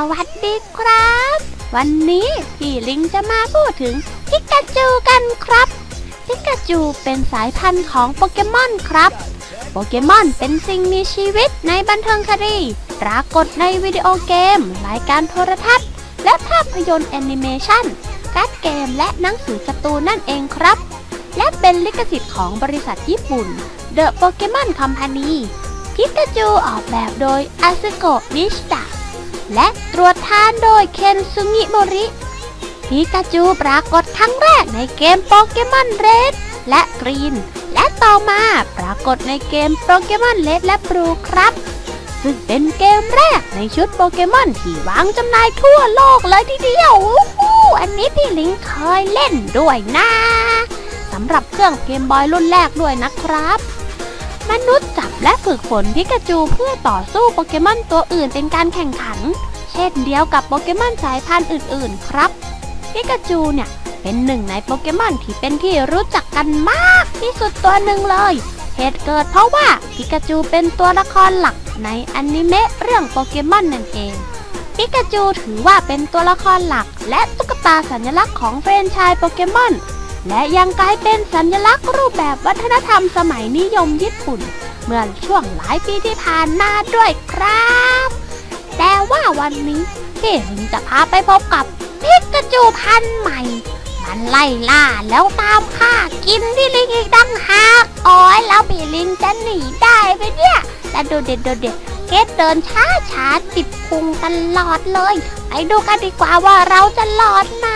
สวัสดีครับ วันนี้พี่ลิงจะมาพูดถึงพิกาจูกันครับพิกาจูเป็นสายพันธุ์ของโปเกมอนครับ โปเกมอนเป็นสิ่งมีชีวิตในบันเทิงคดีปรากฏในวิดีโอเกม รายการโทรทัศน์ และภาพยนตร์แอนิเมชันการ์ดเกมและหนังสือการ์ตูนนั่นเองครับ และเป็นลิขสิทธิ์ของบริษัทญี่ปุ่น The Pokemon Company พิกาจูออกแบบโดยอาซึโกะนิชตะ และตรวจทานโดยเคนซุงิโมริพิกาจูปรากฏครั้งแรกในเกมโปเกมอนเรดและกรีน และต่อมาปรากฏในเกมโปเกมอนเลดและบลูครับ ซึ่งเป็นเกมแรกในชุดโปเกมอนที่วางจำหน่ายทั่วโลกเลยทีเดียวอ,อันนี้พี่ลิงเคยเล่นด้วยนะสำหรับเครื่องเกมบอยรุ่นแรกด้วยนะครับ มนุษย์จับและฝึกฝนพิกาจูเพื่อต่อสู้โปเกมอนตัวอื่นเป็นการแข่งขัน เช่นเดียวกับโปเกมอนสายพันธุ์อื่นๆ ครับ พิกาจูเนี่ยเป็นหนึ่งในโปเกมอนที่เป็นที่รู้จักกันมากที่สุดตัวหนึ่งเลย เหตุเกิดเพราะว่าพิกาจูเป็นตัวละครหลักในอนิเมะเรื่องโปเกมอนนั่นเองพิกาจูถือว่าเป็นตัวละครหลักและตุ๊กตาสัญลักษณ์ของแฟรนไชส์โปเกมอน และยังกลายเป็นสัญลักษณ์รูปแบบวัฒนธรรมสมัยนิยมญี่ปุ่น เมื่อช่วงหลายปีที่ผ่านมาด้วยครับ แต่ว่าวันนี้พี่ลิงจะพาไปพบกับพิกาจูพันธุ์ใหม่ มันไล่ล่าแล้วตามฆ่ากินพี่ลิงอีกดังหากอ้อยแล้วพี่ลิงจะหนีได้ไหมเนี่ยและดูเด็ดดูเด็ดเกดเดินช้าช้าติดพุงตลอดเลย ไปดูกันดีกว่าว่าเราจะหลอดไหม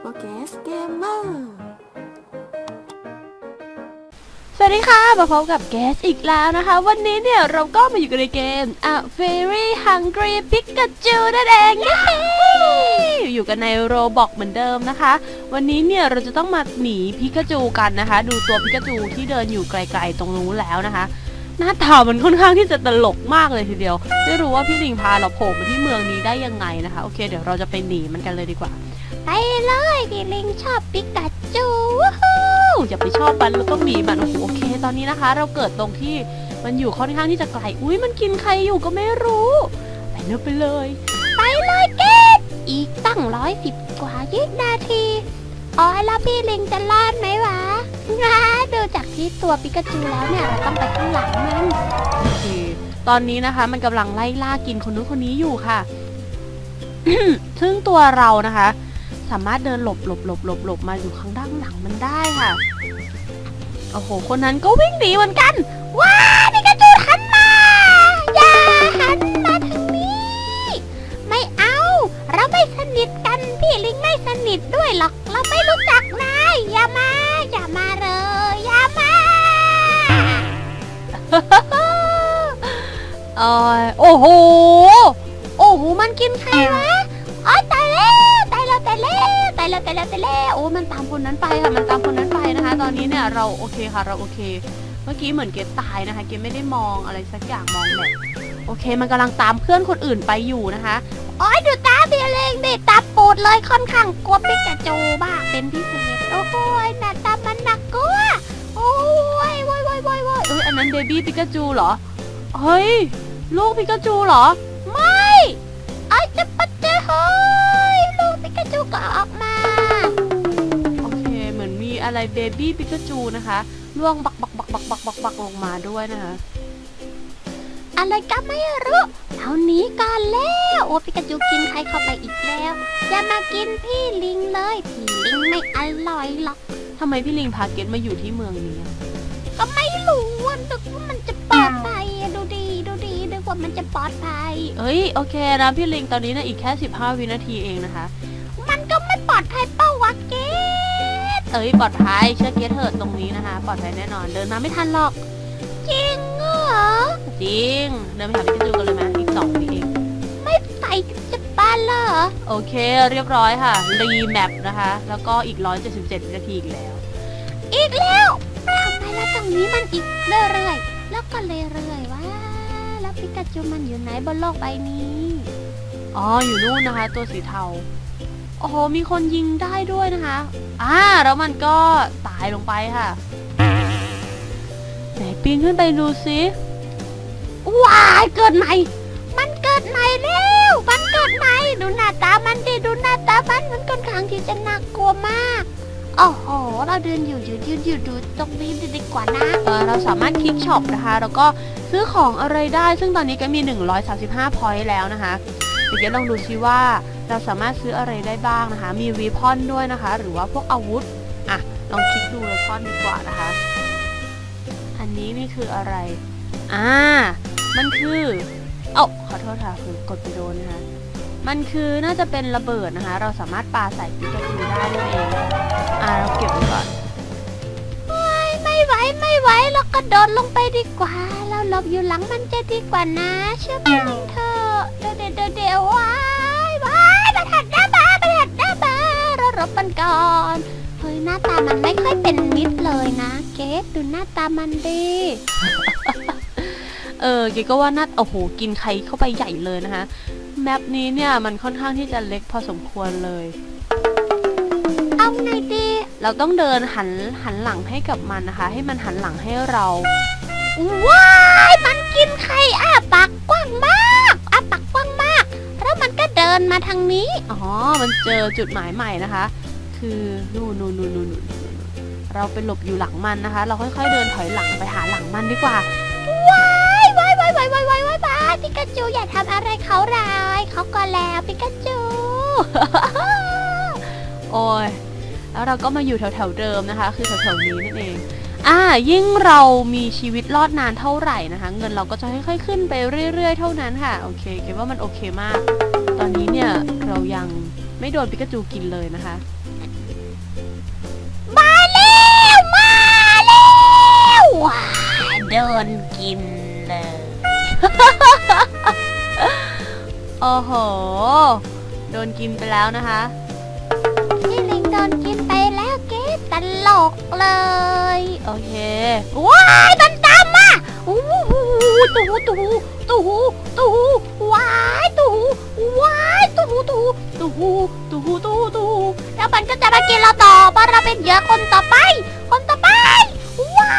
โปรแกสเกมเมอร์สวัสดีค่ะ มาพบกับแกสอีกแล้วนะคะ วันนี้เนี่ยเราก็มาอยู่กันในเกม A Very Hungry Pikachu นั่นเองเย้อยู่กันในโรบอกเหมือนเดิมนะคะ วันนี้เนี่ยเราจะต้องมาหนีพิกาจูกันนะคะ ดูตัวพิกาจูที่เดินอยู่ไกลๆตรงนู้นแล้วนะคะหน้าตามันค่อนข้างที่จะตลกมากเลยทีเดียว ไม่รู้ว่าพี่ลิงพาเราโผล่มาที่เมืองนี้ได้ยังไงนะคะ โอเค เดี๋ยวเราจะไปหนีมันกันเลยดีกว่า ไปเลยพี่ลิงชอบปิกาจูวู้ฮู้อย่าไปชอบมันเราต้องหนีมันโอ้โหโอเค ตอนนี้นะคะ เราเกิดตรงที่มันอยู่ค่อนข้างที่จะไกลอุ้ยมันกินใครอยู่ก็ไม่รู้ไปเลยไปเลย ไปเลยเกดอีกตั้งร้อยสิบกว่ายี่นาทีอ๋อแล้วพี่ลิงจะรอดไหมวะนะดูจากที่ตัวปิกาจูแล้วเนี่ยเราต้องไปข้างหลังมันโอเคตอนนี้นะคะ มันกำลังไล่ล่ากินคนนู้นคนนี้อยู่ค่ะซึ่งตัวเรานะคะ สามารถเดินหลบหลบหลบหลบหลบมาอยู่ข้างด้านหลังมันได้ค่ะ โอ้โห คนนั้นก็วิ่งหนีเหมือนกัน ว้าพิกาจูหันมา อย่าหันมาทางนี้ ไม่เอา เราไม่สนิทกัน พี่ลิงไม่สนิทด้วยหรอก เราไม่รู้จักนายอย่ามา อย่ามาเลย อย่ามาโอ้โห โอ้โห มันกินใครวะอ๋อตายแล้ว แล้วตายแล้วตายแล้วตายแล้วตายแล้วโอ้มันตามคนนั้นไปค่ะมันตามคนนั้นไปนะคะ ตอนนี้เนี่ยเราโอเคค่ะเราโอเค เมื่อกี้เหมือนเกดตายนะคะ เกดไม่ได้มองอะไรสักอย่างมองแบบโอเค มันกำลังตามเพื่อนคนอื่นไปอยู่นะคะโอ้ยดูตาเบียเลงเด็ตาปูดเลยค่อนข้างกลัวปิกาจูบ้างเป็นพิเศษโอ้โหหน้าตามันหนักกลัวโอ้ยโว้ยโว้ยโว้ยโว้ยเอ้ยอันนั้นเบบี้ปิกาจูเหรอเฮ้ยลูกปิกาจูเหรอ ปิกาจูก็ออกมา โอเค เหมือนมีอะไรเบบี้ปิกาจูนะคะล่วงบักบักบักบักบักบักบักลงมาด้วยนะคะ อะไรก็ไม่รู้เท่านี้ก่อนแล้วโอ้ปิกาจูกินใครเข้าไปอีกแล้วอย่ามากินพี่ลิงเลยพี่ลิงไม่อร่อยหรอกทำไมพี่ลิงพาเกตมาอยู่ที่เมืองนี้อะก็ไม่รู้ว่านึกว่ามันจะปลอดภัยอะดูดีดูดีนึกว่ามันจะปลอดภัย เอ้ยโอเคนะพี่ลิงตอนนี้นะอีกแค่ 15 วินาทีเองนะคะมันก็ไม่ป ลอดภัยเป้าวะเกตเอ้ยปลอดภัยเชื่อเกตเถอะตรงนี้นะคะ ปลอดภัยแน่นอนเดินมาไม่ทันหรอก จริงเหรอจริง เดินไปหาพิกาจูกันเลยไหมอีกสองวิเอง ไม่ใส่จะบ้านเหรอโอเคเรียบร้อยค่ะ รีแมปนะคะ แล้วก็อีก 177วินาทีอีกแล้ว อีกแล้วทำไมแล้วตรงนี้มันอีกเรื่อยๆแล้วก็เรื่อยๆว่า แล้วพิกาจูมันอยู่ไหนบนโลกใบนี้ อ๋ออยู่นู่นนะคะ ตัวสีเทาโอ้โห มีคนยิงได้ด้วยนะคะ อ่า แล้วมันก็ตายลงไปค่ะแหมปีนขึ้นไปดูสิว้ายเกิดใหม่ มันเกิดใหม่แล้ว มันเกิดใหม่ ดูหน้าตามันดิ ดูหน้าตามันมันค่อนข้างที่จะน่ากลัวมากโอ้โห เราเดินอยู่ยู่ยืนอยู่ดูตรงนี้ดีกว่านะ เออ เราสามารถคลิกช็อปนะคะ แล้วก็ซื้อของอะไรได้ ซึ่งตอนนี้ก็มี 135พอยต์แล้วนะคะ เดี๋ยวเกดลองดูซิว่า เราสามารถซื้ออะไรได้บ้างนะคะ มีวีพอนด้วยนะคะ หรือว่าพวกอาวุธ อะ ลองคลิกดูวีพอนดีกว่านะคะ อันนี้นี่คืออะไร อ่า มันคือเอ้าขอโทษค่ะคือกดไปโดนนะคะ มันคือน่าจะเป็นระเบิดนะคะ เราสามารถปาใส่ปิกาจูได้นั่นเอง อ่า เราเก็บไว้ก่อน ไม่ไหวไม่ไหวเรากระโดดลงไปดีกว่า เราหลบอยู่หลังมันจะดีกว่านะ เชื่อฟังเธอะเดี๋ยวเดี๋ยวเดี๋ยวเดวว้า ประทัดหน้าบ้าประทัดหน้าบ้าเราหลบมันก่อนเฮ้ยหน้าตามันไม่ค่อยเป็นมิตรเลยนะ เกดดูหน้าตามันดี เออเกดก็ว่าน่าโอ้โหกินใครเข้าไปใหญ่เลยนะคะแมปนี้เนี่ยมันค่อนข้างที่จะเล็กพอสมควรเลย เอาไงดี เราต้องเดินหันหันหลังให้กับมันนะคะ ให้มันหันหลังให้เรา ว้าย มันกินไข่อ้าป นี้ อ๋อ มันเจอจุดหมายใหม่นะคะ คือนู่นนู่นนู่นนู่นนู่นนู่นเราไปหลบอยู่หลังมันนะคะ เราค่อยๆเดินถอยหลังไปหาหลังมันดีกว่าว้ายว้ายว้ายว้ายว้ายว้ายว้ายว้ายปิกาจูอย่าทำอะไรเขาร้ายเขาก็แล้วปิกาจู โอ้ยแล้วเราก็มาอยู่แถวๆเดิมนะคะ คือแถวๆนี้นั่นเอง อ่ายิ่งเรามีชีวิตรอดนานเท่าไหร่นะคะ เงินเราก็จะค่อยๆขึ้นไปเรื่อย ๆ เท่านั้นค่ะ โอเคคิดว่ามันโอเคมาก ตอนนี้เนี่ยเรายังไม่โดนปิกาจูกินเลยนะคะ มาแล้วมาแล้วว้าโดนกินเลยโอ้โห โดนกินไปแล้วนะคะ ก๊ตลกเลย โอเค ว้ายมันตามมาอู้หูตูตูตูตูว้ายตูว้ายตูตูตูตูตูตูแล้วมันก็จะมากินเราต่อเพราะเราเป็นเหยื่อคนต่อไป คนต่อไป ว้า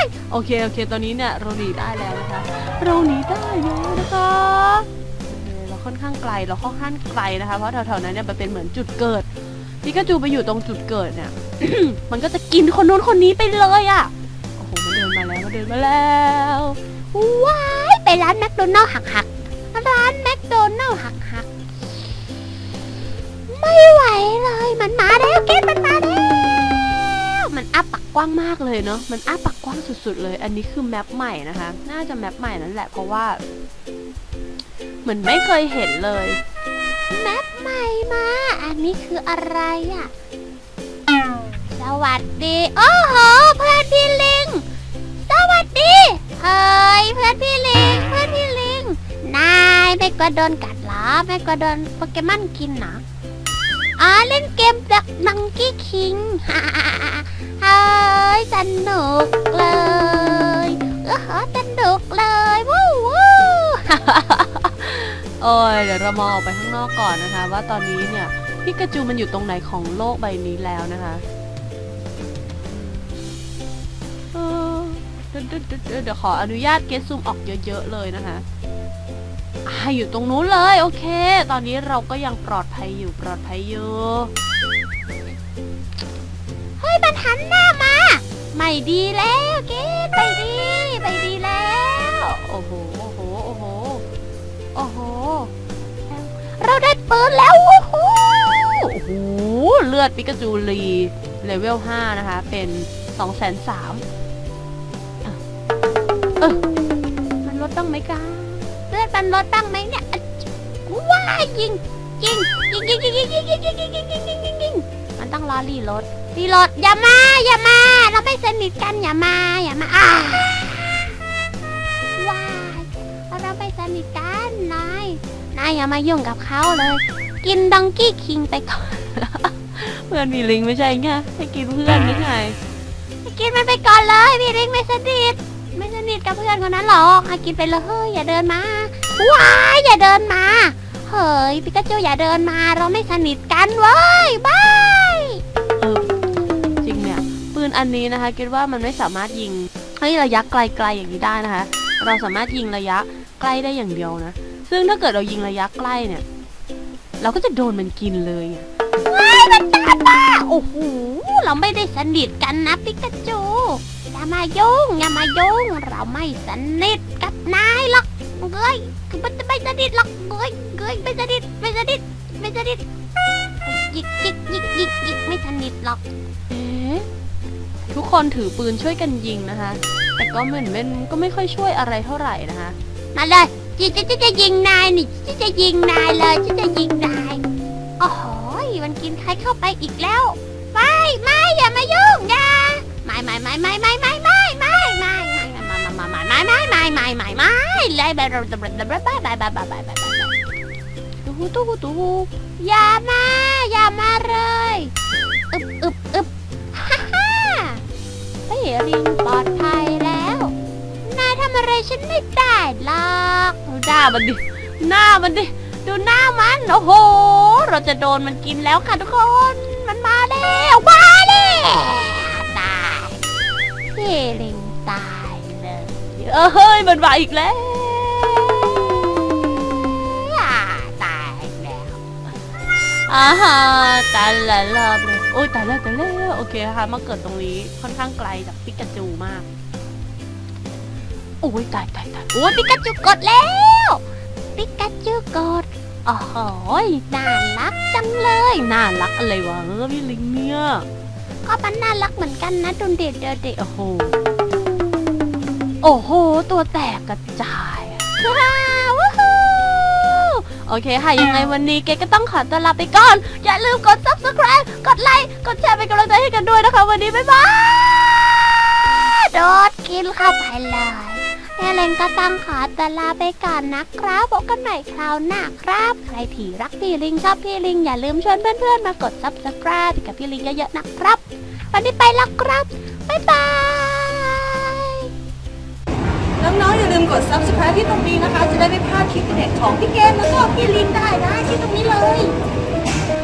ยโอเคโอเค ตอนนี้เนี่ยเราหนีได้แล้วนะคะเราหนีได้แล้วนะคะเราค่อนข้างไกลเราค่อนข้างไกลนะคะเพราะแถวๆนั้นเนี่ยมันเป็นเหมือนจุดเกิด พิกาจูไปอยู่ตรงจุดเกิดเนี่ย มันก็จะกินคนนู้นคนนี้ไปเลยอะ่ะ โอ้โห มันเดินมาแล้ว มันเดินมาแล้วว้ายไปร้านแมคโดนัลล์หักหักร้านแมคโดนัลล์หักหักไม่ไหวเลย มันมาแล้วเกดมันมาแล้วมันอ้าปากกว้างมากเลยเนาะ มันอ้าปากกว้างสุดๆเลย อันนี้คือแมปใหม่นะคะ น่าจะแมปใหม่นั่นแหละ เพราะว่า เหมือนไม่เคยเห็นเลย แมปใหม่มา อันนี้คืออะไรอะ่ะ สวัสดี โอ้โห เพื่อนพี่ลิง สวัสดีเฮ้ยเพื่อนพี่ลิง เพื่อนพี่ลิง นายไม่กลัวโดนกัดเหรอ ไม่กลัวโดนโปเกมอนกินเหรอ อ๋อ เล่นเกมดักมังกี้คิงเฮ้ยสนุกเลยเออสนุกเลย วู้วู้ โอ้ยเดี๋ยวเรามองออกไปข้างนอกก่อนนะคะ ว่าตอนนี้เนี่ยพิกาจูมันอยู่ตรงไหนของโลกใบนี้แล้วนะคะเออเดี๋ยวขออนุญาตเกสซูมออกเยอะๆเลยนะคะอ่อยู่ตรงนู้นเลยโอเค ตอนนี้เราก็ยังปลอดภัยอยู่ปลอดภัยอยู่เฮ้ยมันหันหน้ามาไม่ดีแล้วเกสไม่ดีไม่ดีแล้วโอ้โหโอ้โหโอ้โหโอ้โห ปืนแล้ว โอ้โหโอ้โหเลือดปิกาจูรีเลเวล 5 นะคะ เป็น2 3 0 0 0เออมันลดบ้างไหมกาเลือดมันลดบ้างไหมเนี่ยว้ายิงยิงยิงยิงยิงยิงยิงยิงยิงยิงยิงยิงยิงยิงยิงมันต้องรอรีโหลดรีโหลดอย่ามาอย่ามา เราไม่สนิทกันอย่ามาอย่ามาอ่าว้ายเราไม่สนิทกันนาย นายอย่ามายุ่งกับเขาเลย กินดองกี้คิงไปก่อน เพื่อนมีลิงไม่ใช่ไงให้กินเพื่อนนี่ไงให้กินมันไปก่อนเลยพี่ลิงไม่สนิทไม่สนิทกับเพื่อนคนนั้นหรอกให้กินไปเลยเฮ้ยอย่าเดินมาว้ายอย่าเดินมาเฮ้ยปิกาจูอย่าเดินมาเราไม่สนิทกันเว้ยบายเออจริงเนี่ยปืนอันนี้นะคะคิดว่ามันไม่สามารถยิงให้ระยะไกลๆอย่างนี้ได้นะคะ เราสามารถยิงระยะใกล้ได้อย่างเดียวนะ ซึ่งถ้าเกิดเรายิงระยะใกล้เนี่ย เราก็จะโดนมันกินเลยไงว้ายมันตามมาโอ้โห เราไม่ได้สนิทกันนะปิกาจู อย่ามายุ่งอย่ามายุ่ง เราไม่สนิทกับนายหรอกเฮ้ยคือมันจะไม่สนิทหรอกเฮ้ยเฮ้ยไม่สนิทไม่สนิทไม่สนิทยิกยิกยิกยิกยิกไม่สนิทหรอก เอ๊ะทุกคนถือปืนช่วยกันยิงนะคะ แต่ก็เหมือนมันก็ไม่ค่อยช่วยอะไรเท่าไหร่นะคะ มาเลย จีจะจะจะยิงนายนี่จีจะยิงนายเลยจีจะยิงนายโอ้โหมันกินใครเข้าไปอีกแล้ว ไม่ไม่อย่ามายุ่งอย่าไม่ไม่ไม่ไม่ไม่ไม่ไม่ไม่ไม่ไม่ไม่ไม่ไม่ไม่ไม่ไม่ไม่ไม่ไม่เลยแบบแบบแบบแบบแบบแบบแบบแบบแบบตูตูตูอย่ามาอย่ามาเลยอึบอึบอึบฮ่าฮ่าเฮ้ยริงปลอดภัย ฉันไม่ได้หรอกดูหน้ามันดิ หน้ามันดิ ดูหน้ามัน โอ้โห เราจะโดนมันกินแล้วค่ะทุกคน มันมาแล้วมาแล้วตายพี่ลิงตายเลยเออเฮ้ย มันมาอีกแล้วตายแล้วอ่าฮะตายหลายรอบเลยโอ้ยตายแล้วตายแล้ว โอเคค่ะ มาเกิดตรงนี้ค่อนข้างไกลจากปิกาจูมาก อ้ยตายตายตายโอ้ยปิกาจูกดแล้วปิกาจูกดโอ้โหยน่ารักจังเลยน่ารักอะไรวะเออพี่ลิงเนี่ยก็มันน่ารักเหมือนกันนะดุนเด็ดเดเดโอ้โหโอ้โห ตัวแตกกระจายว้าววู้ฮู้โอเคค่ะ ยังไงวันนี้เกก็ต้องขอตัวลาไปก่อน อย่าลืมกด subscribe กดไลค์ กดแชร์เป็นกำลังใจให้กันด้วยนะคะ วันนี้ บ๊ายบาย โดดกินเข้าไปเลย แม่เลนก็ต้องขอตัวลาไปก่อนนะครับพบกันใหม่คราวหน้าครับ ใครที่รักพี่ลิงชอบพี่ลิงอย่าลืมชวนเพื่อนๆมากด subscribe กับพี่ลิงเยอะๆนะครับ วันนี้ไปแล้วครับ บ๊ายบาย น้องๆอย่าลืมกด subscribe ที่ตรงนี้นะคะ จะได้ไม่พลาดคลิปเด็ดของพี่เกมแล้วก็พี่ลินได้นะที่ตรงนี้เลย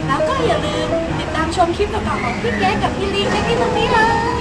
แล้วก็อย่าลืมติดตามชมคลิปต่อๆของพี่เกมกับพี่ลินได้ที่ตรงนี้เลย